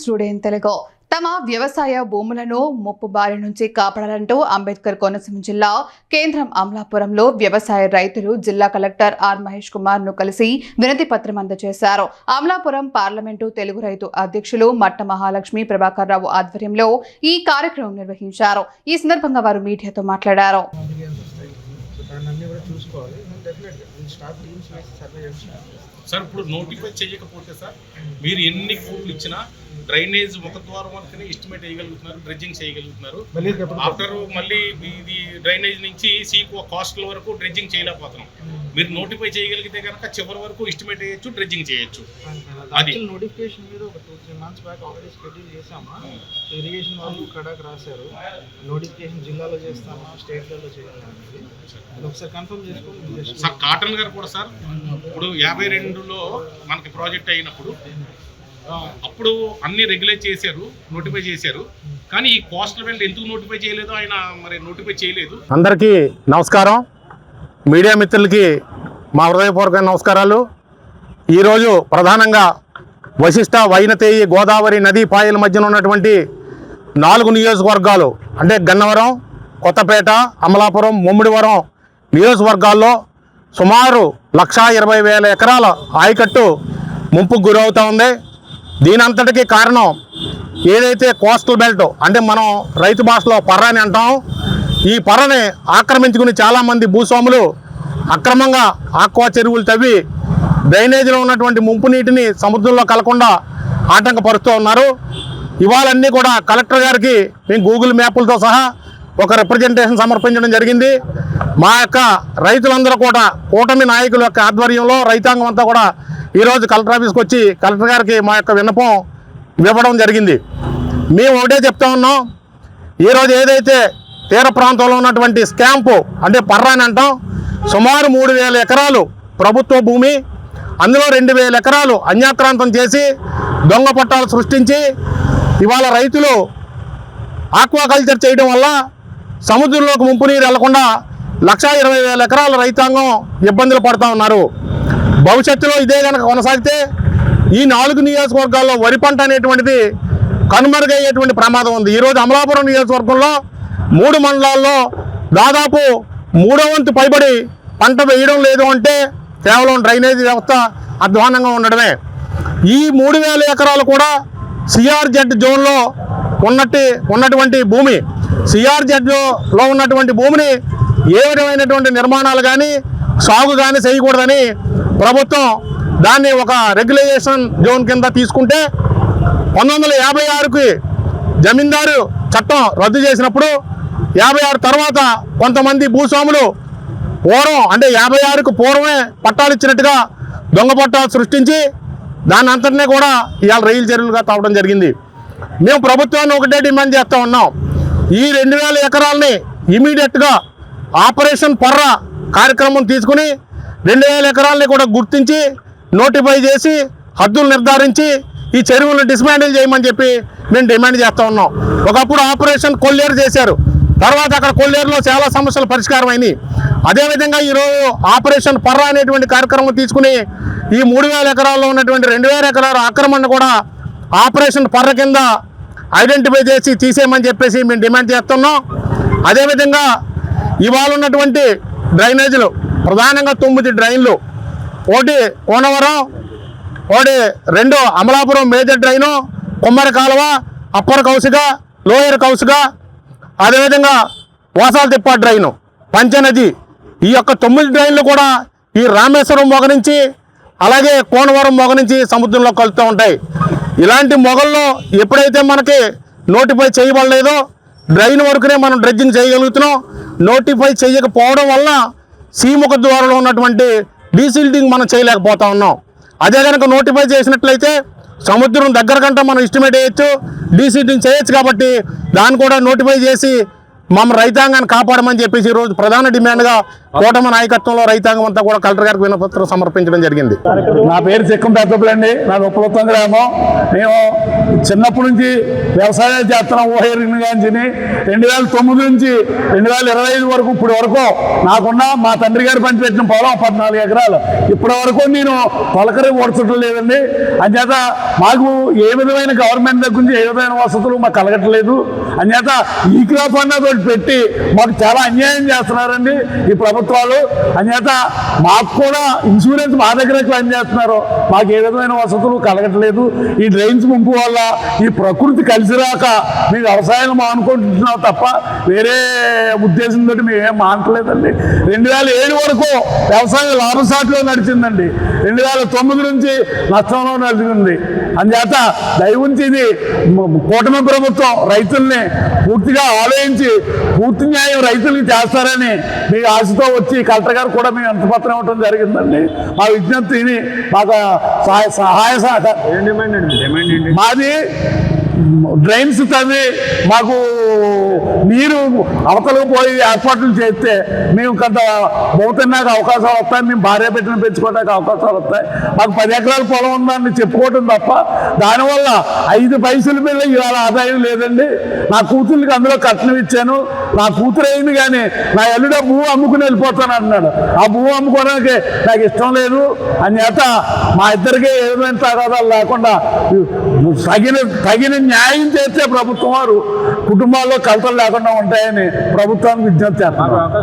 Student Telugu. తమ వ్యవసాయ భూములను ముప్పు బారి నుంచి కాపాడాలంటూ అంబేద్కర్ కోనసీమ జిల్లా కేంద్రం అమలాపురంలో వ్యవసాయ రైతులు జిల్లా కలెక్టర్ ఆర్ మహేష్ కుమార్ను కలిసి వినతి పత్రం అందజేశారు. అమలాపురం పార్లమెంటు తెలుగు రైతు అధ్యక్షులు మట్ట మహాలక్ష్మి ప్రభాకర్ రావు ఆధ్వర్యంలో ఈ కార్యక్రమం నిర్వహించారు. ఈ సందర్భంగా వారు మీడియాతో మాట్లాడారు. సార్ ఇప్పుడు నోటిఫై చేయకపోతే సార్ మీరు ఎన్ని కోట్లు ఇచ్చినా డ్రైనేజ్ ముఖద్వారం వరకునే ఎస్టిమేట్ చేయగలుగుతున్నారు. డ్రెడ్జింగ్ చేయగలుగుతున్నారు ఆఫ్టర్ మళ్ళీ ఇది డ్రైనేజ్ నుంచి సీకో కాస్ట్ల వరకు డ్రెడ్జింగ్ చేయలేకపోతున్నాం. మీరు నోటిఫై చేయగలిగితే కనుక చివరి వరకు ఎస్టిమేట్ చేయొచ్చు డ్రెడ్జింగ్ చేయొచ్చు. అది. నోటిఫికేషన్ మీద ఒక two three months back already schedule చేసామా ఇరిగేషన్ వాళ్ళు కడాక్ రాశారు. నోటిఫికేషన్ జిల్లాలో చేస్తామా స్టేట్లలో చేయాలి ఒకసారి కన్ఫర్మ్ just- సార్ కాటన్ గారు కూడా సార్ ఇప్పుడు యాభై రెండులో మనకి ప్రాజెక్ట్ అయినప్పుడు అప్పుడు అన్ని రెగ్యులేట్ చేశారు నోటిఫై చేశారు. కానీ ఈ కోస్టల్ బెల్ట్ ఎందుకు నోటిఫై చేయలేదు ఆయన మరి నోటిఫై చేయలేదు. అందరికీ నమస్కారం. మీడియా మిత్రులకి మా హృదయపూర్వక నమస్కారాలు. ఈరోజు ప్రధానంగా వశిష్ట వైనతేయి గోదావరి నదీ పాయల మధ్యన ఉన్నటువంటి నాలుగు నియోజకవర్గాలు అంటే గన్నవరం కొత్తపేట అమలాపురం ముమ్మిడివరం నియోజకవర్గాల్లో సుమారు లక్షా ఇరవై వేల ఎకరాల ఆయకట్టు ముంపుకు గురవుతూ ఉంది. దీనంతటికీ కారణం ఏదైతే కోస్టల్ బెల్ట్ అంటే మనం రైతు భాషలో పర్ర అని అంటాం ఈ పర్రని ఆక్రమించుకుని చాలామంది భూస్వాములు అక్రమంగా ఆక్వా చెరువులు తవ్వి డ్రైనేజీలో ఉన్నటువంటి ముంపు నీటిని సముద్రంలో కలకుండా ఆటంకపరుస్తూ ఉన్నారు. ఇవాళన్నీ కూడా కలెక్టర్ గారికి మేము గూగుల్ మ్యాప్లతో సహా ఒక రిప్రజెంటేషన్ సమర్పించడం జరిగింది. మా యొక్క రైతులందరూ కూడా కూటమి నాయకుల యొక్క ఆధ్వర్యంలో రైతాంగం అంతా కూడా ఈరోజు కలెక్టర్ ఆఫీస్కి వచ్చి కలెక్టర్ గారికి మా యొక్క విన్నపం ఇవ్వడం జరిగింది. మేము ఒకటే చెప్తా ఉన్నాం. ఈరోజు ఏదైతే తీర ప్రాంతంలో ఉన్నటువంటి స్కాంపు అంటే పర్రాని అంటాం సుమారు మూడు వేల ఎకరాలు ప్రభుత్వ భూమి అందులో రెండు వేల ఎకరాలు అన్యాక్రాంతం చేసి దొంగ పట్టాలు సృష్టించి ఇవాళ రైతులు ఆక్వాకల్చర్ చేయడం వల్ల సముద్రంలోకి ముంపు నీరు వెళ్ళకుండా లక్షా ఇరవై వేల ఎకరాల రైతాంగం ఇబ్బందులు పడుతూ ఉన్నారు. భవిష్యత్తులో ఇదే కనుక కొనసాగితే ఈ నాలుగు నియోజకవర్గాల్లో వరి పంట అనేటువంటిది కనుమరుగయ్యేటువంటి ప్రమాదం ఉంది. ఈరోజు అమలాపురం నియోజకవర్గంలో మూడు మండలాల్లో దాదాపు మూడో వంతు పైబడి పంట వేయడం లేదు అంటే కేవలం డ్రైనేజీ వ్యవస్థ అధ్వానంగా ఉండడమే. ఈ మూడు వేల ఎకరాలు కూడా సిఆర్జెడ్ జోన్లో ఉన్నట్టు ఉన్నటువంటి భూమి సిఆర్జెడ్లో ఉన్నటువంటి భూమిని ఏ విధమైనటువంటి నిర్మాణాలు కానీ సాగు కానీ చేయకూడదని ప్రభుత్వం దాన్ని ఒక రెగ్యులేషన్ జోన్ కింద తీసుకుంటే పంతొమ్మిది వందల యాభై ఆరుకి జమీందారు చట్టం రద్దు చేసినప్పుడు యాభై ఆరు తర్వాత కొంతమంది భూస్వాములు పూర్వం అంటే యాభై ఆరుకు పూర్వమే పట్టాలు ఇచ్చినట్టుగా దొంగ పట్టాలు సృష్టించి దాని అంతటినే కూడా ఇవాళ రైలు చర్యలుగా తావడం జరిగింది. మేము ప్రభుత్వాన్ని ఒకటే డిమాండ్ చేస్తూ ఉన్నాం. ఈ రెండు వేల ఎకరాలని ఇమీడియట్గా ఆపరేషన్ పర్ర కార్యక్రమం తీసుకుని రెండు వేల ఎకరాలని కూడా గుర్తించి నోటిఫై చేసి హద్దులు నిర్ధారించి ఈ చెరువులను డిస్మాండిల్ చేయమని చెప్పి మేము డిమాండ్ చేస్తూ ఉన్నాం. ఒకప్పుడు ఆపరేషన్ కొల్లేరు చేశారు. తర్వాత అక్కడ కొల్లేరులో చాలా సమస్యలు పరిష్కారం అయినాయి అదేవిధంగా ఈరోజు ఆపరేషన్ పర్ర అనేటువంటి కార్యక్రమం తీసుకుని ఈ మూడు వేల ఎకరాల్లో ఉన్నటువంటి రెండు వేల ఎకరాల ఆక్రమణ కూడా ఆపరేషన్ పర్ర కింద ఐడెంటిఫై చేసి తీసేయమని చెప్పేసి మేము డిమాండ్ చేస్తున్నాం. అదేవిధంగా ఇవాళ ఉన్నటువంటి డ్రైనేజీలు ప్రధానంగా తొమ్మిది డ్రైన్లు. ఒకటి కోనవరం ఒకటి రెండు అమలాపురం మేజర్ డ్రైను కుమ్మరి కాలువ అప్పర్ కౌసుక లోయర్ కౌసుక అదేవిధంగా వాసాలతిప్ప డ్రైను పంచనది. ఈ యొక్క తొమ్మిది డ్రైన్లు కూడా ఈ రామేశ్వరం మొగ నుంచి అలాగే కోనవరం మొగ నుంచి సముద్రంలో కలుస్తూ ఉంటాయి. ఇలాంటి మొగల్లో ఎప్పుడైతే మనకి నోటిఫై చేయబడలేదో డ్రైన్ వరకునే మనం డ్రెడ్జింగ్ చేయగలుగుతున్నాం. నోటిఫై చేయకపోవడం వల్ల సీముఖ ద్వారంలో ఉన్నటువంటి డీసిల్టింగ్ మనం చేయలేకపోతా ఉన్నాం. అదే కనుక నోటిఫై చేసినట్లయితే సముద్రం దగ్గర కంటే మనం ఎస్టిమేట్ చేయొచ్చు డీసిల్టింగ్ చేయొచ్చు కాబట్టి దాన్ని కూడా నోటిఫై చేసి మమ్మల్ని రైతాంగాన్ని కాపాడమని చెప్పేసి రోజు ప్రధాన డిమాండ్గా కూటమి నాయకత్వంలో రైతాంగం అంతా కూడా కలెక్టర్ గారికి వినపత్రం సమర్పించడం జరిగింది. నా పేరు చెక్కం పెద్దపల్లండి నాది ఉపలత్వం గ్రామం. మేము చిన్నప్పటి నుంచి వ్యవసాయం చేస్తున్నాం ఊహేరిన రెండు వేల తొమ్మిది నుంచి రెండు వేల ఇరవై ఐదు వరకు ఇప్పటి వరకు నాకున్న మా తండ్రి గారు పంచిపెట్టిన పొలం పద్నాలుగు ఎకరాలు. ఇప్పటి వరకు నేను తొలకరి ఓడ్చడం లేదండి. అంచేత మాకు ఏ విధమైన గవర్నమెంట్ దగ్గర నుంచి ఏ విధమైన వసతులు మాకు కలగట్లేదు. అంచేత ఈ క్రాప్ అన్నది ఒకటి పెట్టి మాకు చాలా అన్యాయం చేస్తున్నారండి ఈ ప్రభుత్వాలు. అంచేత మాకు కూడా ఇన్సూరెన్స్ మా దగ్గర క్లైమ్ చేస్తున్నారు. మాకు ఏ విధమైన వసతులు కలగట్లేదు. ఈ డ్రైన్స్ ముంపు వల్ల ఈ ప్రకృతి కలిసి రాక మేము వ్యవసాయం మానుకుంటున్నాం తప్ప వేరే ఉద్దేశంతో మేము ఏం మానట్లేదండి. రెండు వేల ఏడు వరకు వ్యవసాయం లాభసాటిలో నడిచిందండి. రెండు వేల తొమ్మిది నుంచి నష్టంలో నడిచింది. అందుచేత దయవుంచి ఇది కూటమి ప్రభుత్వం రైతుల్ని పూర్తిగా ఆలోచించి పూర్తి న్యాయం రైతులకి చేస్తారని మీ ఆశతో వచ్చి కలెక్టర్ గారు కూడా మేము ఎంత పత్రం ఇవ్వడం జరిగిందండి. మా విజ్ఞప్తిని మాకు సహాయ సహాయ సహకారం మాది డ్రైన్స్ తవ్వి మాకు నీరు అవతలకు పోయి ఏర్పాట్లు చేస్తే మేము కొంత భౌతిన్నాక అవకాశాలు వస్తాయి మేము భార్య పెట్టిన పెంచుకోవడానికి అవకాశాలు వస్తాయి. మాకు పది ఎకరాల పొలం ఉందని చెప్పుకోవటం తప్ప దానివల్ల ఐదు పైసల మీద ఇవాళ ఆదాయం లేదండి. నా కూతుర్లకి అందులో కట్నం ఇచ్చాను. నా కూతురు అయింది కానీ నా ఎల్లుడ భూ అమ్ముకుని వెళ్ళిపోతాను అన్నాడు ఆ భూ అమ్ముకోవడానికి నాకు ఇష్టం లేదు. చేత మా ఇద్దరికి ఏమైనా తగాదాలు లేకుండా తగిన తగిన న్యాయం చేస్తే ప్రభుత్వం వారు కుటుంబాల్లో కలతలు లేకుండా ఉంటాయని ప్రభుత్వానికి విజ్ఞప్తి చేస్తున్నారు.